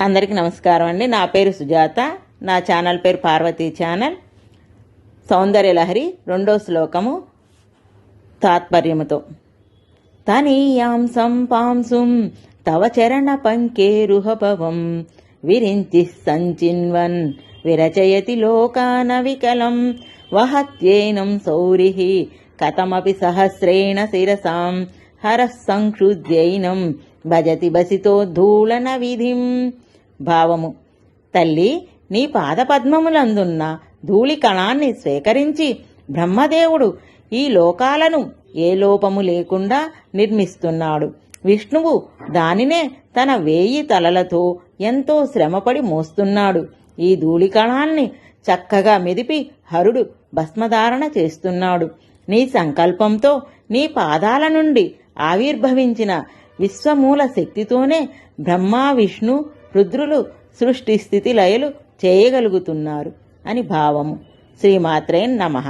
అందరికీ నమస్కారం అండి. నా పేరు సుజాత. నా ఛానల్ పేరు పార్వతీ ఛానల్. సౌందర్యలహరి రెండో శ్లోకము తాత్పర్యముతో. తనీయాం సంపాంసుం తవ చరణ పంకేరుహభవం విరించి సంచిన్వన్ విరచయతి లోకాన వికలం వహత్యేనం సౌరిః కథమపి సహస్రేణ శిరసాం హరః సంక్షుద్యైనం భజతి ధూళన విధిం భావము. తల్లి నీ పాదపద్మములందున్న ధూళి కణాన్ని స్వీకరించి బ్రహ్మదేవుడు ఈ లోకాలను ఏ లోపము లేకుండా నిర్మిస్తున్నాడు. విష్ణువు దానినే తన వేయి తలలతో ఎంతో శ్రమపడి మోస్తున్నాడు. ఈ ధూళి కణాన్ని చక్కగా మెదిపి హరుడు భస్మధారణ చేస్తున్నాడు. నీ సంకల్పంతో నీ పాదాల నుండి ఆవిర్భవించిన విశ్వమూల శక్తితోనే బ్రహ్మ విష్ణు రుద్రులు సృష్టి స్థితి లయలు చేయగలుగుతున్నారు అని భావము. శ్రీమాత్రే నమః.